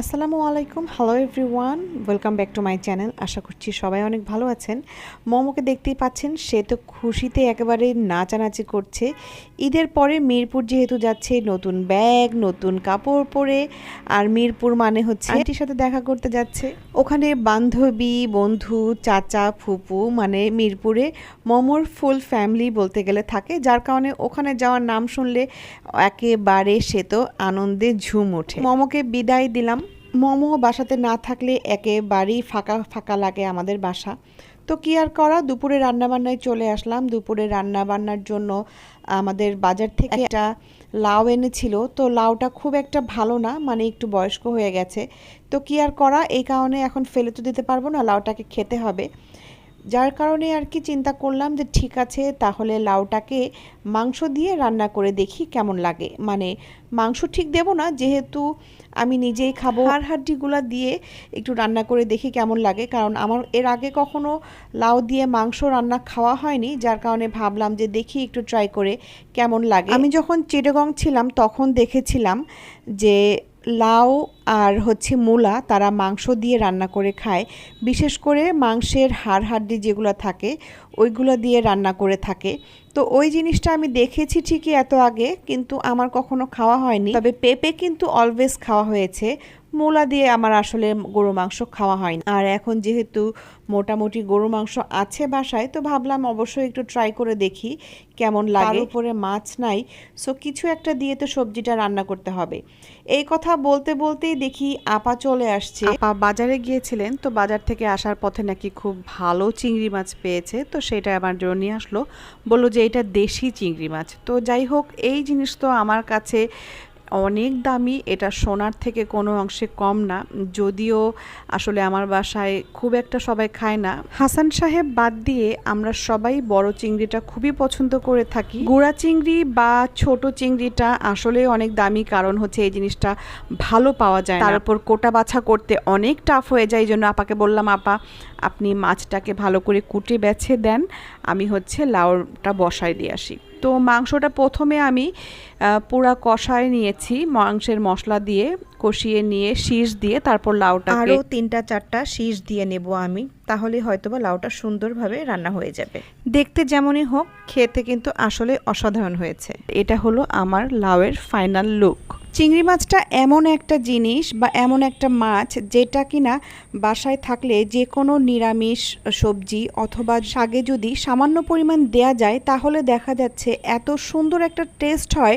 আসসালামু আলাইকুম hello everyone welcome back to my channel আশা করছি সবাই অনেক ভালো আছেন। মোমোকে দেখতেই পাচ্ছেন সে তো খুশিতে একেবারে নাচানাচি করছে। ঈদের পরে মিরপুর যেহেতু যাচ্ছে নতুন ব্যাগ নতুন কাপড় পরে আর মিরপুর মানে হচ্ছে আন্টির সাথে দেখা করতে যাচ্ছে। ওখানে বান্ধবী বন্ধু চাচা ফুপু মানে মিরপুরে মোমোর ফুল ফ্যামিলি বলতে গেলে থাকে যার কারণে ওখানে যাওয়ার নাম শুনলে একেবারে সে তো আনন্দে ঝুম ওঠে। মোমোকে বিদায় দিলাম মোমো বাসাতে না থাকলে একেবারেই ফাঁকা ফাঁকা লাগে আমাদের বাসা। তো কি আর করা? দুপুরে রান্নাবান্নায় চলে আসলাম। দুপুরে রান্নাবান্নার জন্য আমাদের বাজার থেকে একটা লাউ এনেছিল। তো লাউটা খুব একটা ভালো না মানে একটু বয়স্ক হয়ে গেছে। তো কি আর করা? এই কারণে এখন ফেলে তো দিতে পারব না, লাউটাকে খেতে হবে। যার কারণে আর কি চিন্তা করলাম যে ঠিক আছে তাহলে লাউটাকে মাংস দিয়ে রান্না করে দেখি কেমন লাগে। মানে মাংস ঠিক দেব না যেহেতু আমি নিজেই খাব। হাড় হাড্ডিগুলো দিয়ে একটু রান্না করে দেখি কেমন লাগে কারণ আমার এর আগে কখনো লাউ দিয়ে মাংস রান্না খাওয়া হয়নি যার কারণে ভাবলাম যে দেখি একটু ট্রাই করে কেমন লাগে। আমি যখন চিটাগং ছিলাম তখন দেখেছিলাম যে লাউ আর হচ্ছে মূলা তারা মাংস দিয়ে রান্না করে খায়। বিশেষ করে মাংসের হাড় হাড্ডি যেগুলো থাকে, ওইগুলো দিয়ে রান্না করে থাকে। তো ওই জিনিসটা আমি দেখেছি ঠিকই এত আগে, কিন্তু আমার কখনো খাওয়া হয়নি। তবে পেঁপে কিন্তু অলওয়েজ খাওয়া হয়েছে। মূলা দিয়ে আমার আসলে গরু মাংস খাওয়া হয় না। আর এখন যেহেতু মোটামুটি গরু মাংস আছে বাসায়, তো ভাবলাম অবশ্যই একটু ট্রাই করে দেখি কেমন লাগে। উপরে মাছ নাই সো কিছু একটা দিয়ে তো সবজিটা রান্না করতে হবে। এই কথা বলতে বলতেই দেখি আপা চলে আসছে। আপা বাজারে গিয়েছিলেন, তো বাজার থেকে আসার পথে নাকি খুব ভালো চিংড়ি মাছ পেয়েছে, তো সেটা আমার জন্য নিয়ে আসলো। বলল যে এটা দেশি চিংড়ি মাছ। তো যাই হোক, এই জিনিস তো আমার কাছে অনেক দামি, এটা সোনার থেকে কোনো অংশে কম না। যদিও আসলে আমার বাসায় খুব একটা সবাই খায় না। হাসান সাহেব বাদ দিয়ে আমরা সবাই বড় চিংড়িটা খুবই পছন্দ করে থাকি। গুড়া চিংড়ি বা ছোট চিংড়িটা আসলে অনেক দামি কারণ হচ্ছে এই জিনিসটা ভালো পাওয়া যায় তার উপর কোটা বাছা করতে অনেক টাফ হয়ে যায়, এই জন্য আপাকে বললাম, আপা, আপনি মাছটাকে ভালো করে কুটে বেছে দেন। আমি হচ্ছে লাউটা বসায় দিয়ে আসি। তো মাংসটা প্রথমে আমি পুরা কষায় নিয়েছি, মাংসের মশলা দিয়ে কষিয়ে নিয়ে শীষ দিয়ে তারপর লাউটা আরও তিনটা, চারটা শীষ দিয়ে নেব আমি, তাহলে হয়তোবা লাউটা সুন্দরভাবে রান্না হয়ে যাবে। দেখতে যেমনই হোক, খেতে কিন্তু আসলে অসাধারণ হয়েছে। এটা হলো আমার লাউয়ের ফাইনাল লুক। চিংড়ি মাছটা এমন একটা জিনিস বা এমন একটা মাছ যেটা কিনা বাসায় থাকলে যে কোনো নিরামিষ সবজি অথবা শাকে যদি সামান্য পরিমাণ দেয়া যায়, তাহলে দেখা যাচ্ছে এত সুন্দর একটা টেস্ট হয়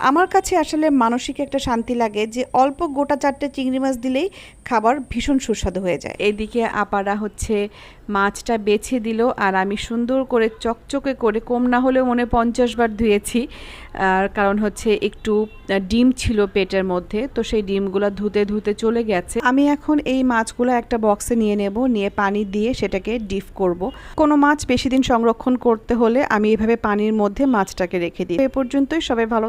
আমার কাছে আসলে মানসিক একটা শান্তি লাগে যে অল্প গোটা চারটে চিংড়ি মাছ দিলেই খাবার ভীষণ সুস্বাদু হয়ে যায়। এদিকে আপারা হচ্ছে মাছটা বেছে দিল আর আমি সুন্দর করে চকচকে করে কম না হলেও মনে পঞ্চাশ বার ধুয়েছি। আর কারণ হচ্ছে একটু ডিম ছিল পেটের মধ্যে তো সেই ডিমগুলো ধুতে ধুতে চলে গেছে। আমি এখন এই মাছগুলো একটা বক্সে নিয়ে নেব নিয়ে পানি দিয়ে সেটাকে ডিপ করব। কোনো মাছ বেশি দিন সংরক্ষণ করতে হলে আমি এভাবে পানির মধ্যে মাছটাকে রেখে দিই। এ পর্যন্তই সবাই ভালো